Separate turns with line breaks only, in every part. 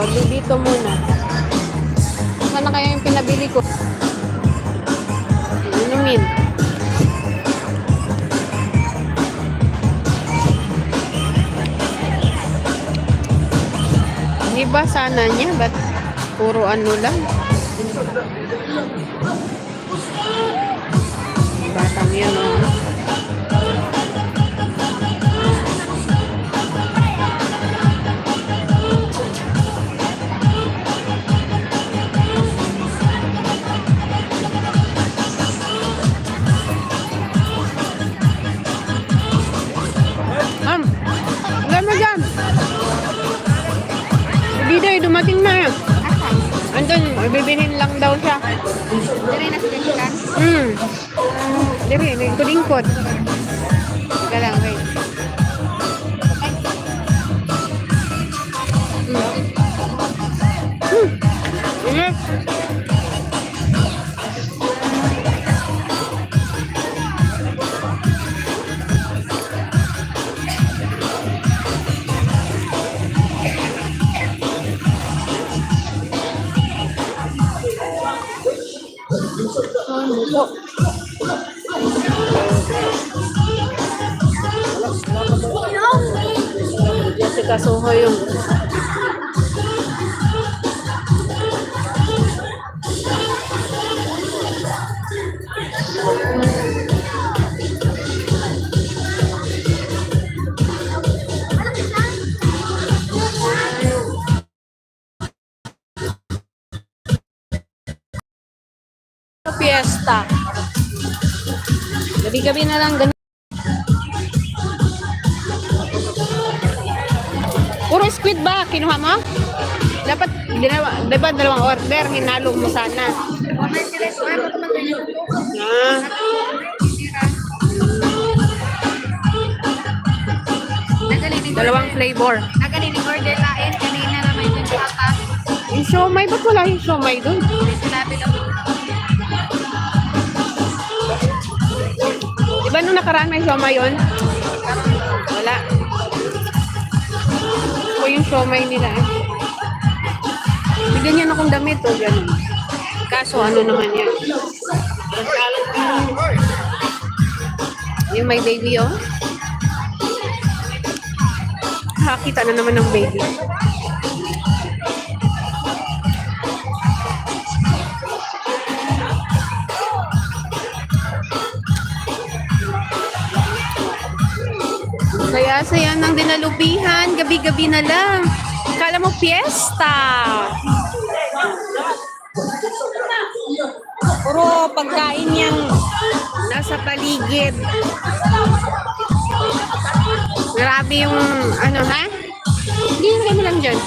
busog sa kinain. O, di dito muna. Sana kaya yung pinabili ko? Inumin. Iba sana niya, ba't puro ano lang? Batang yan, oh. Dumating na. Andun, bibilhin lang daw siya.
Dire na sila sila.
Hmm. Dire, lingkod-lingkod. Teka lang, Jessica yung Gabi-gabi na lang ganun. Puro squid ba? Kinuha mo? Dapat, dalawa, diba dalawang order, hinalo mo sana.
Sa.
Ah, dalawang flavor.
Nagalinig order lain kanina naman yung pata.
Yung siomay, ba't wala yung siomay dun? Diba nung nakaraan may siomay yun? Wala. O yung siomay nila eh. Bigyan niya akong damit o gano'n. Kaso ano naman yan? Yung may baby oh. Nakakita na naman ng baby. Saya-saya ng dinalupihan, gabi-gabi na lang. Kala mo piyesta. Puro pagkain yang nasa paligid. Grabe yung ano ha? Hindi, lagay mo lang dyan.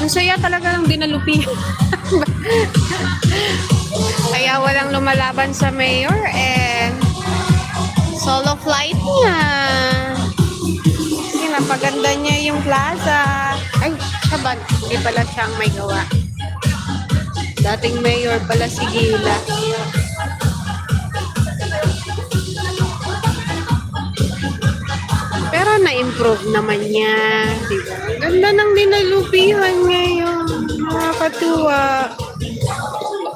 Ang saya talaga ng dinalupihan. Kaya walang lumalaban sa mayor and solo flight niya. Kasi napaganda niya yung plaza. Ay, saban, hindi pala siyang may gawa. Dating mayor pala si Gila. Pero na-improve naman niya. Diba? Ganda ng dinalupihan ngayon. Nakakatuwa.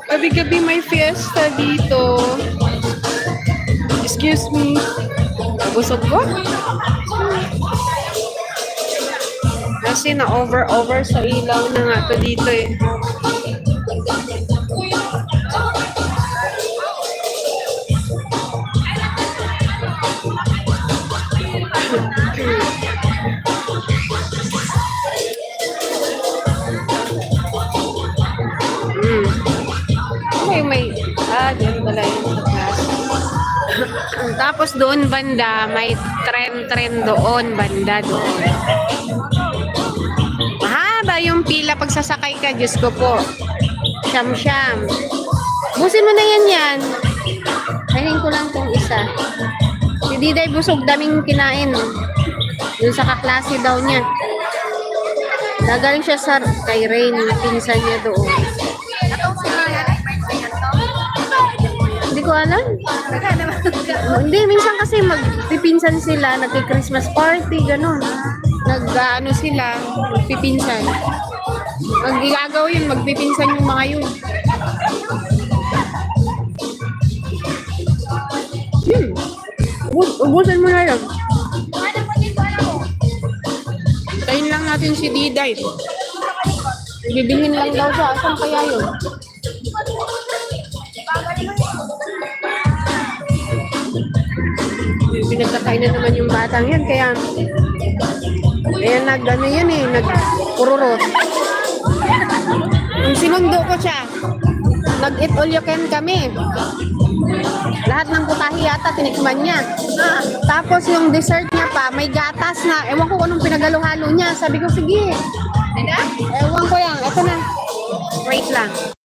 Gabi-gabi may fiesta dito. Excuse me. Busog ko? Kasi na-over-over sa ilaw na nga to dito eh. Ah, diyan pala yung class. Tapos doon banda, may tren-tren doon, banda doon. Mahaba yung pila pag sasakay ka, Diyos ko po. Siyam-siyam. Busin mo na yan yan. Kainin ko lang tong isa. Si Diday busog daming kinain. Yung sa kaklase daw niya. Nagaling siya sa kay Rain, pinsan niya doon. Ko alam. Hindi, minsan kasi magpipinsan sila, nagki-Christmas party, ganun. Nag-ano sila, magpipinsan. Ang gagawin yun, magpipinsan yung mga yun. Hmm. Ubus, ubusan mo na yun. Tayin lang natin si Diday. Bibilhin lang daw siya. Saan kaya yun? Pinagkakain na naman yung batang yan. Kaya, kaya nag, ano yan eh, nagpururot. Yung sinundo ko siya, nag-eat all you can kami. Lahat ng putahe yata, tinikman niya. Tapos yung dessert niya pa, may gatas na. Ewan ko anong pinagalo-halo niya. Sabi ko, sige. Ewan ko yan. Ito na. Wait lang.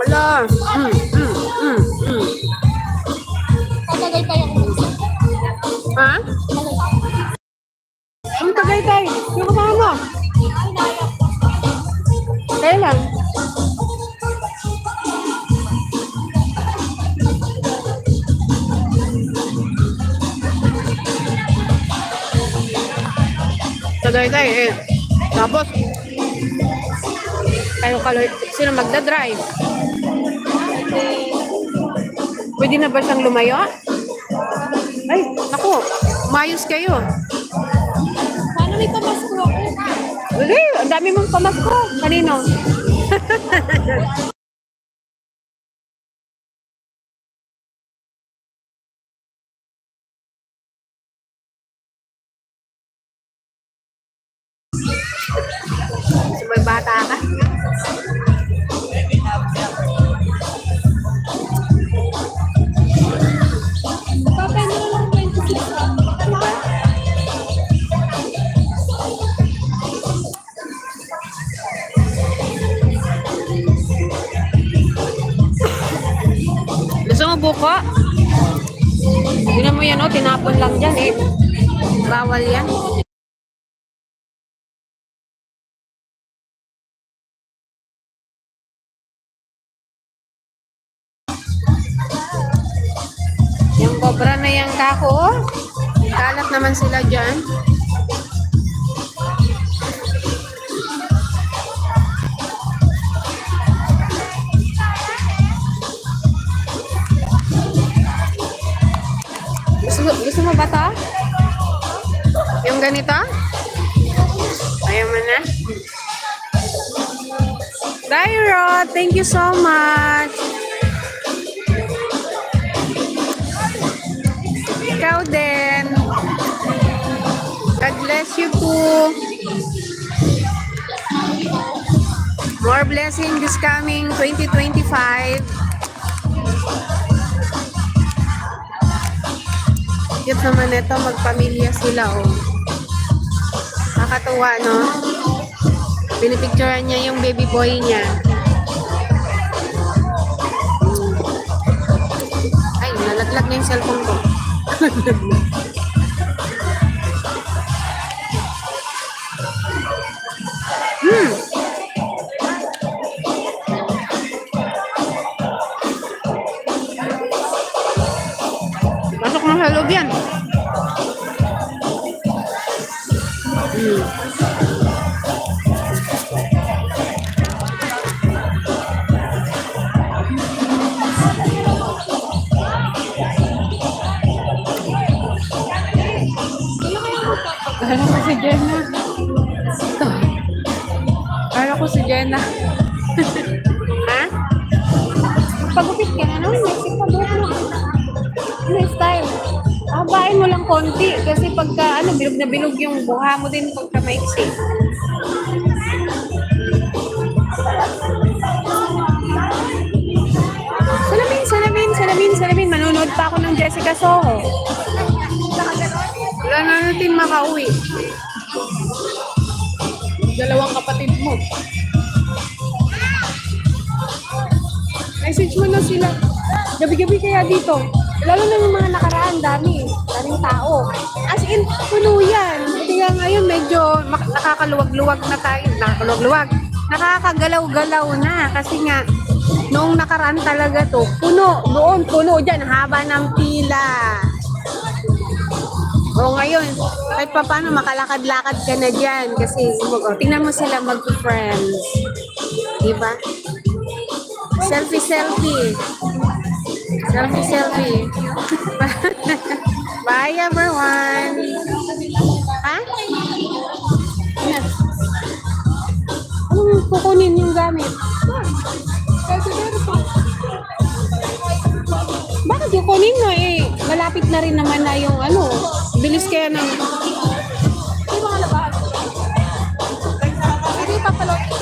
Wala. Mm, mm, mm, mm.
Tatagay tayo
Ha? Ang tagay-tay. Yung kasama mo. Kaya lang. Tagay-tay eh. Tapos, kayo kaloy, sino magdadrive? Pwede na ba siyang lumayo? Ay, naku, mayos kayo.
Paano may pamasko ako?
Uy, ang dami mong pamasko. Kanino? tinapon lang dyan eh. Bawal yan. Yung cobra na yung kako, oh. Kalat naman sila dyan. Ba to? Yung ganito? Ayaw mo na? Dairo, thank you so much. Ikaw din. God bless you too. More blessing this coming 2025. Cute naman ito, magpamilya sila, oh. Nakakatuwa, no? Pinipicturean niya yung baby boy niya. Ay, nalaglag na yung cellphone ko. hmm. Sa loob yan. Hmm. Kala ko si Jenna. Ito. Kala ko si Jenna. ha? Pagupit ka na naman. Mexico, buhok mo. Ano style? Habain mo lang konti kasi pagka ano, bilog na bilog yung buha mo din pagka maiksi. Salamin, salamin, salamin, salamin. mag-asikaso. Wala na natin makauwi. Dalawang kapatid mo. Message mo na sila. Gabi-gabi kaya dito. Lalo na yung mga nakaraan, dami. Daming tao. As in, puno yan. Nga ngayon, medyo nakakaluwag-luwag na tayo. Nakakaluwag-luwag. Nakakagalaw-galaw na. Kasi nga, noong nakaraan talaga to, puno. Doon, puno dyan. Haba ng pila. O ngayon, kahit pa paano makalakad-lakad ka na dyan. Kasi, oh, tingnan mo sila mag-friends. Diba? Selfie, selfie. Selfie. Bye, everyone. Ha? Ano? Anong kukunin yung gamit?
Pa.
Bakit kukunin mo eh? Malapit na rin naman na yung ano. Bilis kaya ng...
Yung mga labahan. Hindi, papalotri ko